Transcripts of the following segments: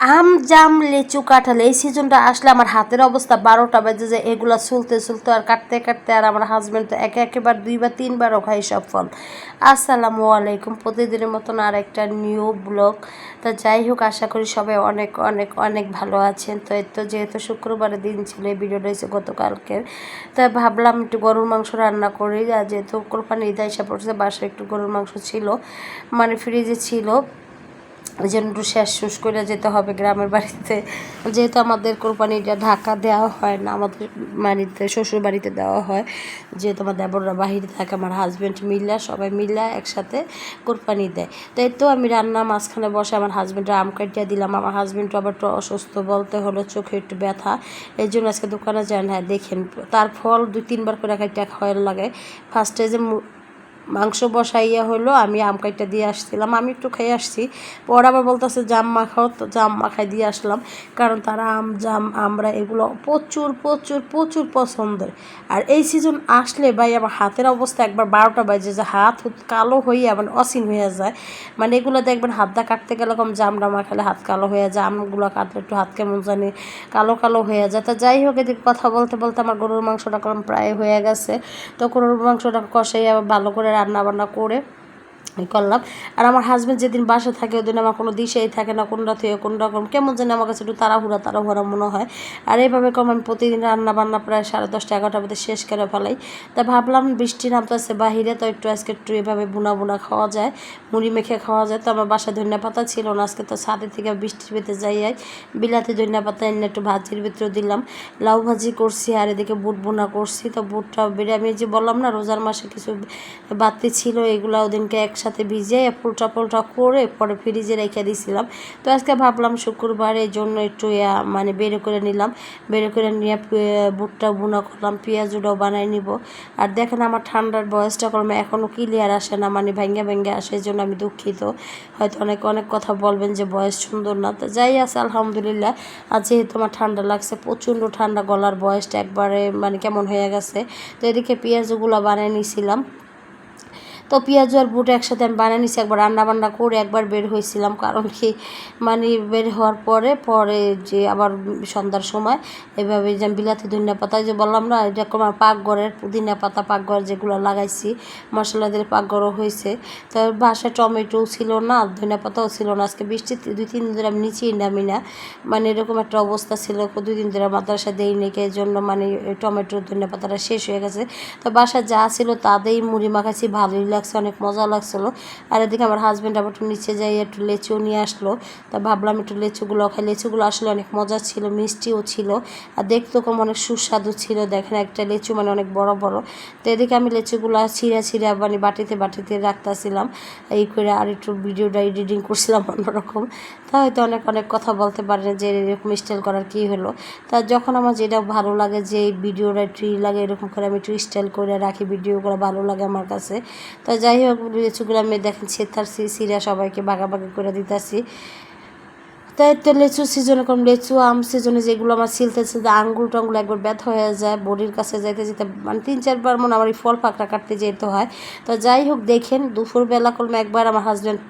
আম, জাম, লিচু, কাঁঠাল, এই সিজনটা আসলে আমার হাতের অবস্থা বারোটা বাজে যে এগুলা চলতে চলতে আর কাটতে কাটতে আর আমার হাজব্যান্ড তো একে একেবার দুইবার, তিনবারও খাই সব ফল। আসসালামু আলাইকুম। প্রতিদিনের মতন আর একটা নিউ ব্লগ তা যাই হোক, আশা করি সবাই অনেক অনেক অনেক ভালো আছেন। তো এই তো যেহেতু শুক্রবারের দিন ছিল, এই ভিডিওটা এসে গতকালকের তা ভাবলাম একটু গরুর মাংস রান্না করি। আর যেহেতু কোরবানি ঈদ এসে পড়ছে, বাসায় একটু গরুর মাংস ছিল মানে ফ্রিজে ছিল। ওই জন্য একটু শেষ শেষ করে যেতে হবে গ্রামের বাড়িতে। যেহেতু আমাদের কোরবানিটা ঢাকা দেওয়া হয় না, আমাদের বাড়িতে, শ্বশুর বাড়িতে দেওয়া হয়। যেহেতু আমার দেবররা বাহিরে থাকে, আমার হাজব্যান্ড মিল্লা সবাই মিল্লা একসাথে কোরবানি দেয়। তাই তো আমি রান্না মাঝখানে বসে আমার হাজব্যান্ডের আম কাটিয়ে দিলাম। আমার হাজব্যান্ড আবার একটু অসুস্থ, বলতে হলো চোখে একটু ব্যথা। এই জন্য আজকে দোকানে যান হ্যাঁ দেখেন, তার ফল দুই তিনবার করে কাটিয়া খাওয়ার লাগে। ফার্স্টে যে মাংস বসাইয়া হলো আমি আম কাইটা দিয়ে আসছিলাম। আমি একটু খেয়ে আসছি, পর আবার বলতেছে, জাম মাখাও তো, জাম মাখাই দিয়ে আসলাম। কারণ তারা আম, জাম, আমরা এগুলো প্রচুর প্রচুর প্রচুর পছন্দের। আর এই সিজন আসলে ভাই, আমার হাতের অবস্থা একবার বারোটা বাজে যে হাত কালো হয়ে মানে অসীন হয়ে যায়। মানে এগুলো দেখবেন হাতটা কাটতে গেলে কম জাম জামটা মাখালে হাত কালো হয়ে যায়, আমগুলো কাটলে একটু হাত কেমন জানি কালো কালো হয়ে যায়। তা যাই হোক, এদিকে কথা বলতে বলতে আমার গরুর মাংসটা কম প্রায় হয়ে গেছে। তো গরুর মাংসটা কষাই আবার ভালো করে রান্না বান্না করে করলাম। আর আমার হাজব্যান্ড যেদিন বাসা থাকে ওদিন আমার কোনো দিশেই থাকে না কোনটা থেকে কোন রকম, কেমন যেন আমার কাছে একটু তাড়াহুড়া তাড়াহুড়া মনে হয়। আর এইভাবে কম আমি প্রতিদিন রান্না বান্না প্রায় সাড়ে দশটা এগারোটার মধ্যে শেষ করে ফেলাই। তা ভাবলাম বৃষ্টি নামতেছে বাহিরে, তো একটু আজকে একটু এভাবে বুনা বুনা খাওয়া যায়, মুড়ি মেখে খাওয়া যায়। তো আমার বাসায় ধনিয়া পাতা ছিল না, আজকে তো ছাদে থেকে বৃষ্টির ভিতরে যাই বিলাতি ধনিয়া পাতা এনে একটু ভাজির ভিতরে দিলাম। লাউ ভাজি করছি আর এদিকে বুট বোনা করছি। তো বুটটা বেড়ে আমি যে বললাম না, রোজার মাসে কিছু বাতি ছিল, এগুলো ওদিনকে একসাথে ভিজিয়ে পোলটা পোলটা করে পরে ফ্রিজে রেখে দিয়েছিলাম তো আজকে ভাবলাম শুক্রবার, এই জন্য একটু মানে বের করে নিলাম। বের করে নিয়ে বুটটা বুনা করলাম, পেঁয়াজুটাও বানাই নিব। আর দেখেন আমার ঠান্ডার বয়সটা করলাম এখনও ক্লিয়ার আসে না মানে ভেঙ্গে ভেঙ্গে আসে, এই জন্য আমি দুঃখিত। হয়তো অনেক অনেক কথা বলবেন যে বয়স সুন্দর না। তো যাই আছে, আলহামদুলিল্লাহ আর যেহেতু আমার ঠান্ডা লাগছে, প্রচণ্ড ঠান্ডা গলার বয়সটা একবারে মানে কেমন হয়ে গেছে। তো এদিকে পেঁয়াজগুলো বানিয়ে নিয়েছিলাম তো পেঁয়াজ আর বুট একসাথে আমি বানিয়ে নিছি, একবার রান্না বান্না করে একবার বের হয়েছিলাম। কারণ কি মানে বের হওয়ার পরে পরে যে আবার সন্ধ্যার সময়, এভাবে যে বিলাতি ধনিয়া পাতা যে বললাম না এটা আমার পাকঘরের পুদিনা পাতা, পাকঘর যেগুলো লাগাইছি, মশলা দিয়ে পাকঘরও হয়েছে। তো বাসায় টমেটো ছিল না, ধনিয়া পাতাও ছিল না। আজকে বৃষ্টি দুই তিন দিন ধরে আমি নিচেই নামি না। মানে এরকম একটা অবস্থা ছিল দুই দিন ধরে মাদ্রাসা দেই নেকে জন্য মানে টমেটো, ধনিয়া পাতাটা শেষ হয়ে গেছে। তো বাসায় যা ছিল তাদেরই মুড়ি মাখাইছি, ভালোই লাগছে, অনেক মজা লাগছিল। আর এদিকে আমার হাজব্যান্ড আবার একটু নিচে যাই, একটু লেচু নিয়ে আসলো। তা ভাবলাম একটু লেচুগুলো খাই। লেচুগুলো আসলে অনেক মজা ছিল, মিষ্টিও ছিল। আর দেখতেও কম অনেক সুস্বাদু ছিল। দেখেন একটা লেচু মানে অনেক বড় বড়। তো এদিকে আমি লেচুগুলো ছিঁড়া ছিঁড়া মানে বাটিতে বাটিতে রাখতেছিলাম। এই করে আর একটু ভিডিওটা এডিটিং করছিলাম অন্যরকম। তা হয়তো অনেক অনেক কথা বলতে পারেন যে এরকম স্টাইল করার কী হলো। তা যখন আমার যেটা ভালো লাগে যে এই ভিডিওটা ট্রি লাগে, এরকম করে আমি একটু স্টাইল করে রাখি ভিডিওগুলো ভালো লাগে আমার কাছে। তা যাই হোক লিচুগুলো আমি দেখেন ছেতারছি সিরা সবাইকে বাগাবাগি করে দিতেছি। তাই তো লেচু সিজনে কম লেচু, আম সিজনে যেগুলো আমার ছিলতে ছিলতে আঙ্গুল টাঙ্গুল একবার ব্যথা হয়ে যায়, বডির কাছে যাইতে যেতে মানে তিন চারবার মনে আমার এই ফল ফাঁকড়া কাটতে যেতে হয়। তো যাই হোক, দেখেন দুপুরবেলা করলাম একবার আমার হাজব্যান্ড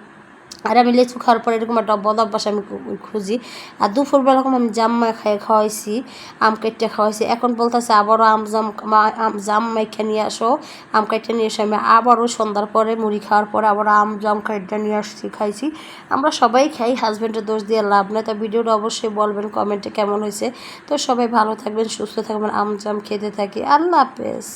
আর আমি লেচু খাওয়ার পর এরকম একটা বদ আমি খুঁজি। আর দুপুরবেলা আমি জাম খাই খাওয়াইছি, আম কেটে খাওয়াইছি, এখন বলতেছে আবারও আম জাম আম জাম মাইখা নিয়ে আসো। আম কেটে নিয়ে এসে আমি আবারও সন্ধ্যার পরে মুড়ি খাওয়ার পরে আবার আম জাম কেটে নিয়ে আসছি, খাইছি। আমরা সবাই খাই হাজব্যান্ডের দোষ দিয়ে লাভ নেই। তো ভিডিওটা অবশ্যই বলবেন কমেন্টে কেমন হয়েছে? তো সবাই ভালো থাকবেন, সুস্থ থাকবেন, আম জাম খেতে থাকি। আল্লাহ হাফেজ।